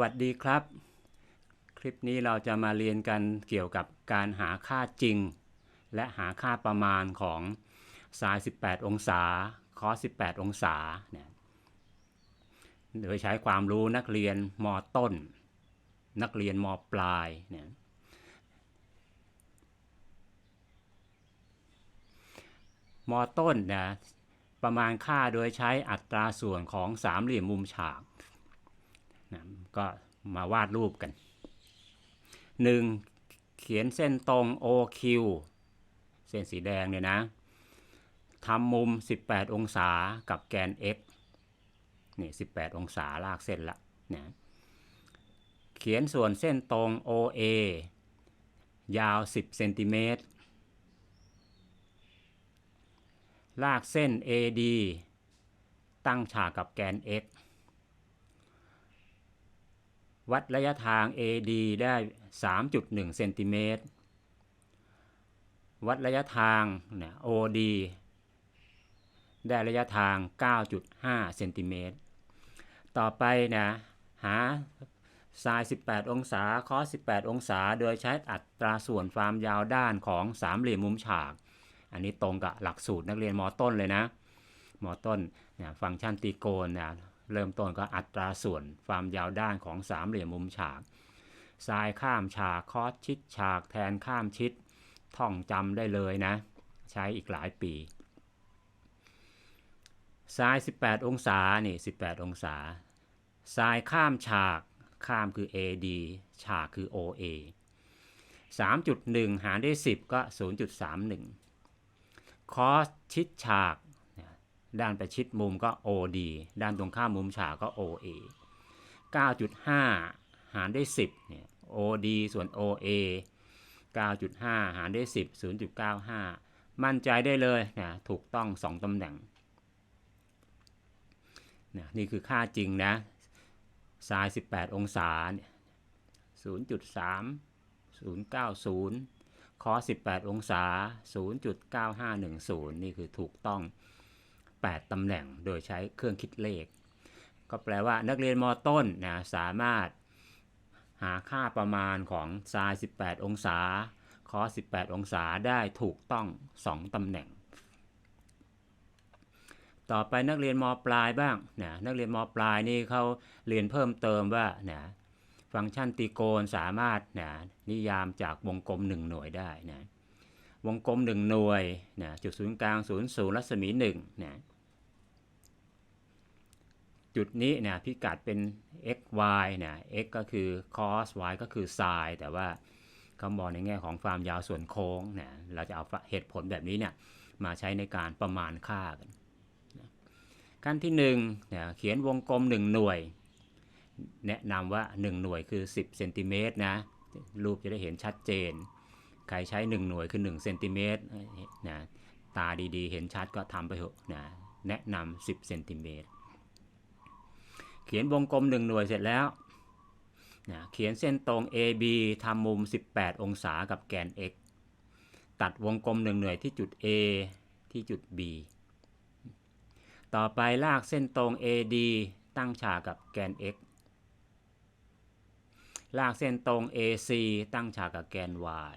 สวัสดีครับ คลิปนี้เราจะมาเรียนกันเกี่ยวกับการหาค่าจริง และหาค่าประมาณของไซน์18 องศาคอส18 องศาเนี่ยโดยใช้ความรู้นักเรียนมต้น นักเรียนมปลายเนี่ยมต้นนะประมาณค่าโดยใช้อัตราส่วนของสามเหลี่ยมมุมฉากนะ ก็มาวาดรูปกัน 1. เขียนเส้นตรง OQ เส้นสีแดงเนี่ยนะทำมุม 18 องศากับแกน x นี่18 องศาลากเส้นละนะเขียนส่วนเส้นตรง OA ยาว 10เซนติเมตร ลากเส้น AD ตั้งฉากกับแกน x วัดระยะทาง AD ได้ 3.1เซนติเมตร วัดระยะทางเนี่ย OD ได้ระยะทาง 9.5เซนติเมตร ต่อไปนะหาไซน์ 18 องศา คอส 18 องศา โดยใช้อัตราส่วนความยาวด้านของสามเหลี่ยมมุมฉาก อันนี้ตรงกับหลักสูตรนักเรียนมต้นเลยนะมต้นเนี่ยฟังก์ชันตรีโกณเนี่ย เริ่มต้นก็อัตราส่วนความยาวด้านของสามเหลี่ยมมุมฉากไซน์ข้ามฉากคอสชิดฉากแทนข้ามชิด ท่องจำได้เลยนะ ใช้อีกหลายปีไซน์18 องศา นี่ 18 องศาไซน์ข้ามฉาก ข้ามคือ AD ฉากคือ OA 3.1 หารด้วย 10 ก็ 0.31 คอสชิดฉาก ด้านประชิดมุมก็ OD ด้านตรงข้ามมุมฉากก็ OA 9.5 หารด้วย 10 เนี่ย OD ส่วน OA 9.5 หารด้วย 10 0.95 มั่นใจได้เลยนะถูกต้อง 2ตำแหน่งนะนี่คือค่าจริงนะไซน์18 องศาเนี่ย0.3 090 คอส18 องศา 0.9510 นี่คือถูกต้อง 8 ตำแหน่งโดยใช้เครื่องคิดเลข ก็แปลว่านักเรียนมต้นนะสามารถหาค่าประมาณของไซน์18 องศา คอส 18 องศาได้ถูกต้อง 2 ตำแหน่ง ต่อไปนักเรียนมปลายบ้างนะนักเรียนมปลายนี่เขาเรียนเพิ่มเติมว่านะฟังก์ชันตรีโกณสามารถนะนิยามจากวงกลม 1 หน่วยได้นะ วงกลม 1 หน่วยนะจุดศูนย์กลางศูนย์ศูนย์รัศมี1นะจุดนี้นี่ยพิกัดเป็น x y นี่ย x ก็คือ cos y ก็คือ sin แต่ว่าเขามองในแง่ของความยาวส่วนโค้งเนี่ยเราจะเอาเหตุผลแบบนี้เนี่ยมาใช้ในการประมาณค่ากันขั้นที่1นี่เขียนวงกลม 1 หน่วย แนะนำว่า 1 หน่วยคือ 10เซนติเมตรนะรูปจะได้เห็นชัดเจน ใครใช้ 1 หน่วยคือ1เซนติเมตรนะตาดีๆ เห็นชัดก็ทำไปเถอะนะแนะนำ10เซนติเมตรเขียนวงกลม 1 หน่วยเสร็จแล้วนะเขียนเส้นตรง AB ทำมุม 18 องศากับแกน x ตัดวงกลม 1 หน่วยที่จุด A ที่จุด B ต่อไปลากเส้นตรง AD ตั้งฉากกับแกน x ลากเส้นตรง AC ตั้งฉากกับแกน y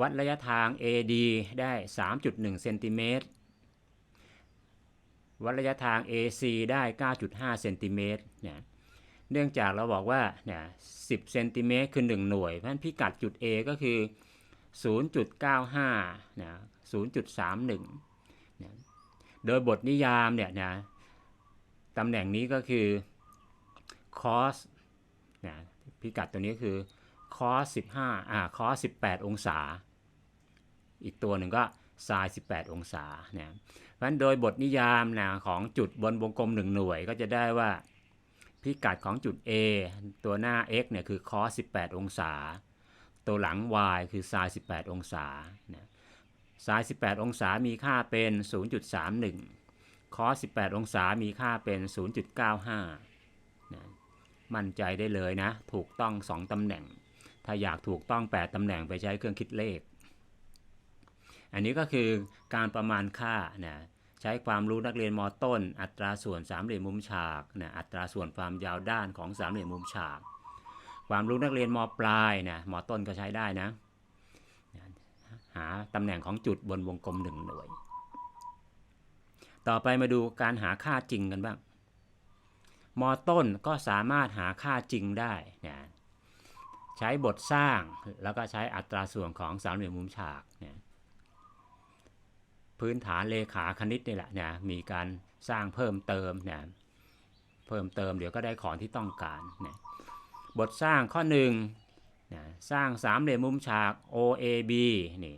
วัดระยะทาง AD ได้ 3.1เซนติเมตร วัดระยะทาง AC ได้ 9.5เซนติเมตรเนี่ยเนื่องจากเราบอกว่าเนี่ย10เซนติเมตรคือ 1 หน่วย เพราะฉะนั้นพิกัดจุด A ก็คือ 0.95นะ0.31นะโดยบทนิยามเนี่ยนะตำแหน่งนี้ก็คือ cos นะพิกัดตัวนี้คือ cos 15อ่า cos 18 องศา อีกตัวหนึ่งก็ sin 18 องศาเนะเพราะฉะนั้นโดยบทนิยามนะของจุดบนวงกลม 1 หน่วยก็จะได้ว่าพิกัดของจุด A ตัวหน้า x เนี่ยคือ cos 18 องศา ตัวหลัง y คือ sin 18 องศาเนะไซน์18 องศามีค่าเป็น 0.31 คอส18 องศามีค่าเป็น 0.95นะมั่นใจได้เลยนะ ถูกต้อง 2ตำแหน่ง ถ้าอยากถูกต้อง 8ตำแหน่งไปใช้เครื่องคิดเลข อันนี้ก็คือการประมาณค่านะใช้ความรู้นักเรียนมต้น อัตราส่วนสามเหลี่ยมมุมฉากนะอัตราส่วนความยาวด้านของสามเหลี่ยมมุมฉาก ความรู้นักเรียนมปลายนะมต้นก็ใช้ได้นะหาตำแหน่งของจุดบนวงกลมหนึ่งหน่วย ต่อไปมาดูการหาค่าจริงกันบ้างมต้นก็สามารถหาค่าจริงได้นะ ใช้บทสร้างแล้วก็ใช้อัตราส่วนของสามเหลี่ยมมุมฉากเนะพื้นฐานเลขาคณิตนี่แหละนะมีการสร้างเพิ่มเติมนะเพิ่มเติมเดี๋ยวก็ได้ของที่ต้องการนะบทสร้างข้อหนึ่งนะสร้างสามเหลี่ยมมุมฉาก OAB นี่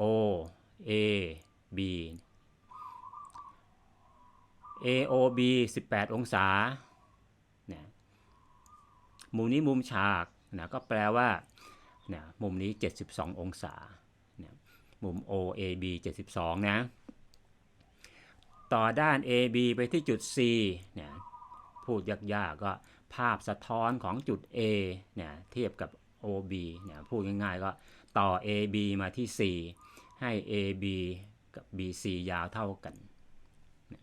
OAB AOB 18 องศานะมุมนี้มุมฉาก นะก็แปลว่านะมุมนี้ 72 องศานะมุม OAB 72 นะ ต่อด้าน AB ไปที่จุด C นะพูดยากๆก็ภาพสะท้อนของจุด A นะเทียบกับ OB นะพูดง่ายๆก็ต่อ AB มาที่ C ให้ AB กับ BC ยาวเท่ากันนะ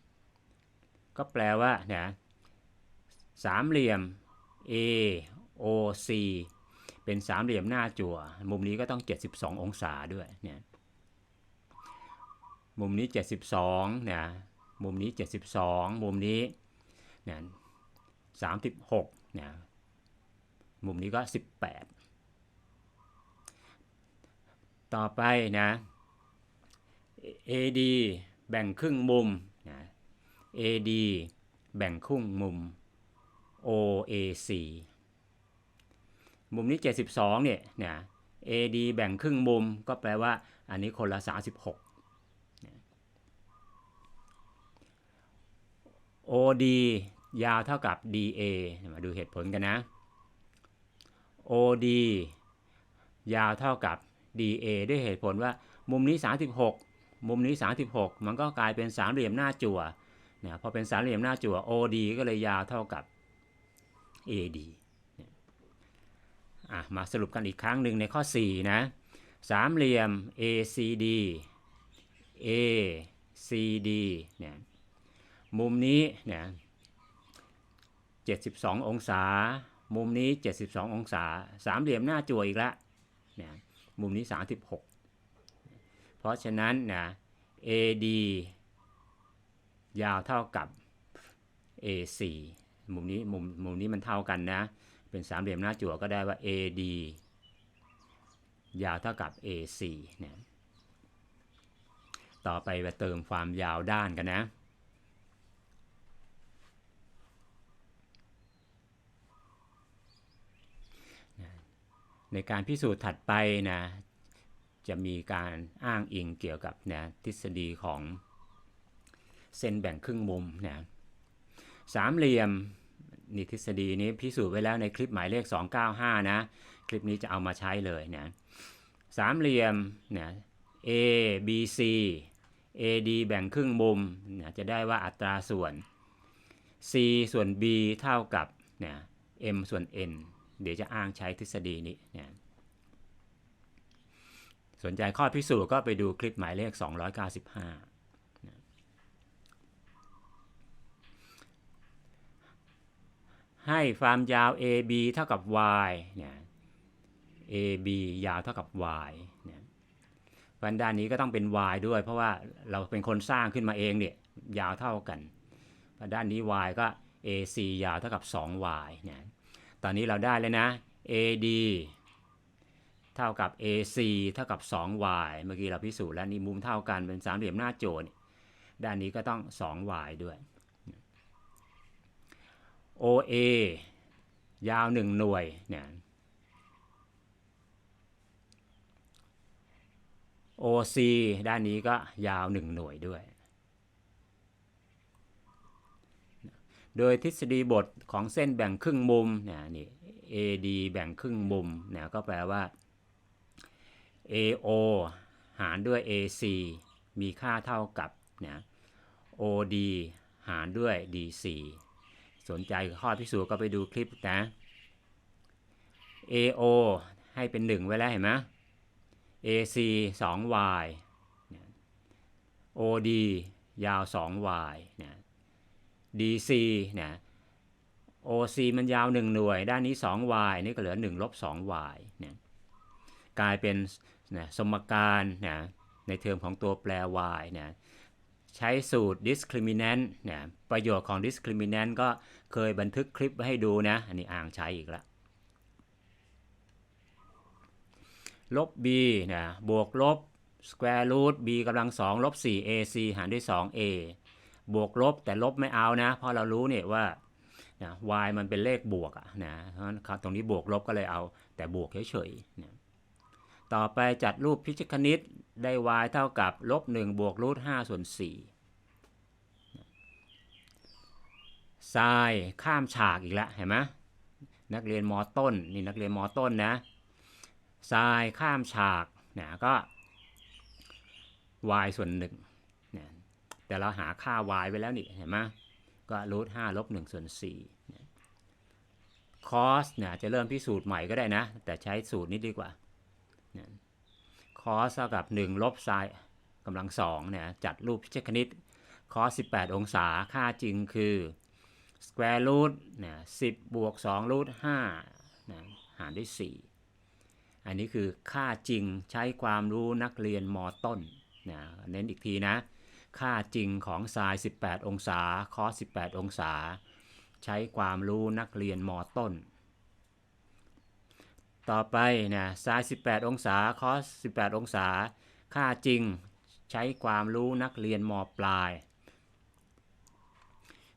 ก็แปลว่านะสามเหลี่ยม A OC เป็นสามเหลี่ยมหน้าจั่ว มุมนี้ก็ต้อง 72 องศาด้วยเนี่ยมุมนี้ 72นะมุมนี้ 72 มุมนี้เนี่ย36นะมุมนี้ก็ 18 ต่อไปนะ AD แบ่งครึ่งมุมนะ AD แบ่งครึ่งมุม OAC มุมนี้ 72เนี่ยเนะ AD แบ่งครึ่งมุมก็แปลว่าอันนี้คนละ 36 OD ยาวเท่ากับ DA มาดูเหตุผลกันนะ OD ยาวเท่ากับ DA ด้วยเหตุผลว่ามุมนี้ 36 มุมนี้ 36 มันก็กลายเป็นสามเหลี่ยมหน้าจั่วนะพอเป็นสามเหลี่ยมหน้าจั่ว OD ก็เลยยาวเท่ากับ AD อะมาสรุปกันอีกครั้งหนึ่งในข้อ 4 นะสามเหลี่ยม ACD ACD เนี่ยมุมนี้เนี่ย72 องศา มุมนี้ 72 องศา สามเหลี่ยมหน้าจั่วอีกแล้วเนี่ยมุมนี้ 36 เพราะฉะนั้นนะ AD ยาวเท่ากับ AC มุมนี้มุมมุมนี้มันเท่ากันนะ เป็นสามเหลี่ยมหน้าจั่วก็ได้ว่า AD ยาวเท่ากับ AC เนี่ยต่อไปมาเติมความยาวด้านกันนะ ในการพิสูจน์ถัดไปนะ จะมีการอ้างอิงเกี่ยวกับนะทฤษฎีของเส้นแบ่งครึ่งมุมนะสามเหลี่ยม นี่ทฤษฎีนี้พิสูจน์ไว้แล้วในคลิปหมายเลข 295 นะ คลิปนี้จะเอามาใช้เลยนะสามเหลี่ยมเนะ A B C AD แบ่งครึ่งมุมนะจะได้ว่าอัตราส่วน C ส่วน B เท่ากับเนะ M ส่วน N เดี๋ยวจะอ้างใช้ทฤษฎีนี้นะสนใจข้อพิสูจน์ก็ไปดูคลิปหมายเลข 295 ให้ความยาว AB เท่ากับ y เนี่ย AB ยาวเท่ากับ y เนี่ยวันด้านนี้ก็ต้องเป็น y ด้วย เพราะว่าเราเป็นคนสร้างขึ้นมาเองเนี่ยยาวเท่ากันด้านนี้ y ก็ AC ยาวเท่ากับ 2y เนี่ยตอนนี้เราได้เลยนะ AD เท่ากับ AC เท่ากับ 2y เมื่อกี้เราพิสูจน์แล้วนี่มุมเท่ากันเป็นสามเหลี่ยมหน้าโจทย์ด้านนี้ก็ต้อง 2y ด้วย OA ยาว1หน่วยเนี่ย OC ด้านนี้ก็ยาว1หน่วยด้วย โดยทฤษฎีบทของเส้นแบ่งครึ่งมุมเนี่ยนี่ AD แบ่งครึ่งมุมเนี่ยก็แปลว่า AO หารด้วย AC มีค่าเท่ากับเนี่ย OD หารด้วย DC สนใจข้อพิสูจน์ก็ไปดูคลิปนะ AO ให้เป็น 1 ไว้แล้วเห็นไหม AC 2y OD ยาว 2y นะ dc นะ OC มันยาว 1 หน่วย ด้านนี้ 2y นี่ก็เหลือ1ลบ 2y นะกลายเป็นนะสมการนะในเทอมของตัวแปร y นะ ใช้สูตร discriminant นะประโยชน์ของ discriminant ก็เคยบันทึกคลิปไว้ให้ดูนะ อันนี้อ่างใช้อีกแล้วลบ b นะบวกลบ square root b กำลัง2ลบ 4 ac หารด้วย 2a บวกลบแต่ลบไม่เอานะ เพราะเรารู้เนี่ยว่านะ y มันเป็นเลขบวกอะนะเพราะตรงนี้บวกลบก็เลยเอาแต่บวกเฉยๆนะ ต่อไปจัดรูปพิชิตคณิตได้ y เท่ากับลบ1บวกรูท5ส่วน4ทรายข้ามฉากอีกแล้วเห็นไหมนักเรียนมต้นนี่นักเรียนมต้นนะทรายข้ามฉากนะก็ y ส่วน1นะแต่เราหาค่า y ไว้แล้วนี่เห็นไหมก็รูท5ลบ1ส่วน4นะ cos เนี่ยจะเริ่มพิสูจน์ใหม่ก็ได้นะ แต่ใช้สูตรนี้ดีกว่า นะ cos เท่ากับ1ลบไซน์กำลัง2เนี่ยจัดรูปพิชิตคณิต cos 18 องศาค่าจริงคือ square root เนี่ย10บวก2 root 5นะหารด้วย 4 อันนี้คือค่าจริงใช้ความรู้นักเรียนมต้นนะเน้นอีกทีนะ ค่าจริงของไซน์18 องศา cos 18 องศา ใช้ความรู้นักเรียนมต้น ต่อไปนะไซน์18 องศา cos 18 องศา ค่าจริงใช้ความรู้นักเรียนมปลาย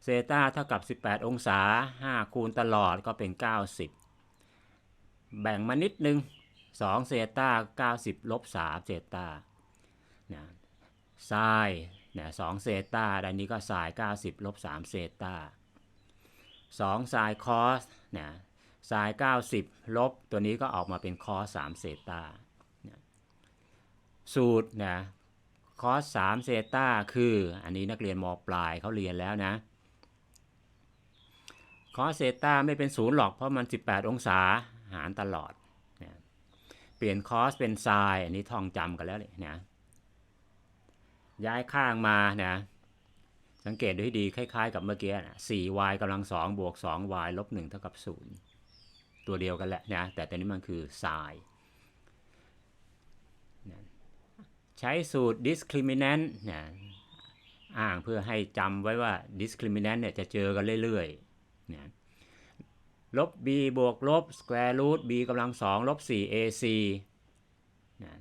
เซต้าเท่ากับ 18 องศา 5 คูณตลอดก็เป็น 90 แบ่งมานิดนึง 2 เซต้า90 ลบ 3 เซต้านะไซน์นะ2เซต้าด้านนี้ก็ไซน์90 ลบ 3 เซต้า2ไซน์คอสนะ ไซน์90 ลบ ตัวนี้ก็ออกมาเป็นคอส3เซตาสูตรนะคอส3เซตาคืออันนี้นักเรียนมปลายเขาเรียนแล้วนะคอสเซตาไม่เป็นศูนย์หรอกเพราะมัน 18 องศาหารตลอดนะเปลี่ยนคอสเป็นไซน์อันนี้ท่องจำกันแล้วเลยนะย้ายข้างมานะสังเกตดูให้ดีคล้ายๆ กับเมื่อกี้นะ 4y กำลัง2บวก 2y ลบ1เท่ากับ 0 ตัวเดียวกันแหละนะแต่ตัวนี้มันคือไซน์ใช้สูตร discriminant นะอ้างเพื่อให้จำไว้ว่า discriminant เนี่ยจะเจอกันเรื่อยๆนะลบ b บวกลบ square root b กำลัง2ลบ 4 ac นะ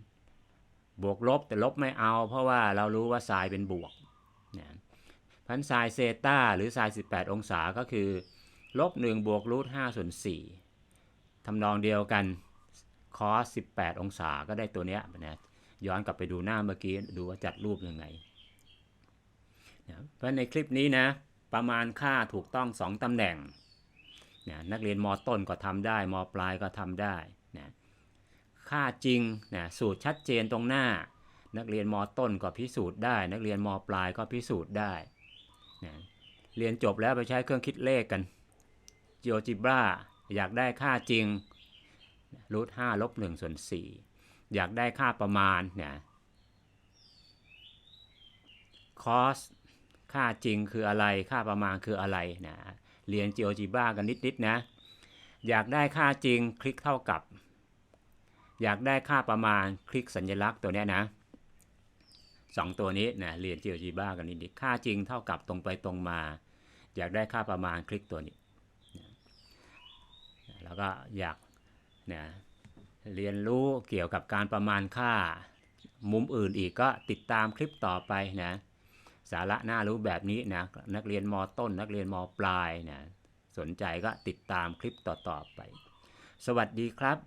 บวกลบแต่ลบไม่เอา เพราะว่าเรารู้ว่าไซน์เป็นบวกนะพันไซน์เซต้าหรือไซน์18 องศาก็คือลบ1บวกรูท5ส่วน4 ทำนองเดียวกันคอส18 องศาก็ได้ตัวเนี้ยนะย้อนกลับไปดูหน้าเมื่อกี้ดูว่าจัดรูปยังไงนะเพราะในคลิปนี้นะประมาณค่าถูกต้อง 2 ตำแหน่งนะนักเรียนมต้นก็ทำได้มปลายก็ทำได้นะค่าจริงนะสูตรชัดเจนตรงหน้า นักเรียนมต้นก็พิสูจน์ได้ นักเรียนมปลายก็พิสูจน์ได้นะเรียนจบแล้วไปใช้เครื่องคิดเลขกัน GeoGebra อยากได้ค่าจริงรูท5ลบ1ส่วน4อยากได้ค่าประมาณเนะ cos ค่าจริงคืออะไร ค่าประมาณคืออะไรนะเรียน GeoGebra กันนิดๆนะ อยากได้ค่าจริงคลิกเท่ากับ อยากได้ค่าประมาณคลิกสัญลักษณ์ตัวนี้นะสองตัวนี้นะเรียน GeoGebra กันนิดๆค่าจริงเท่ากับตรงไปตรงมา อยากได้ค่าประมาณคลิกตัวนี้ แล้วก็อยากนะเรียนรู้เกี่ยวกับการประมาณค่ามุมอื่นอีกก็ติดตามคลิปต่อไปนะสาระน่ารู้แบบนี้นะนักเรียนมต้น นักเรียนมปลายนะสนใจก็ติดตามคลิปต่อๆไป สวัสดีครับ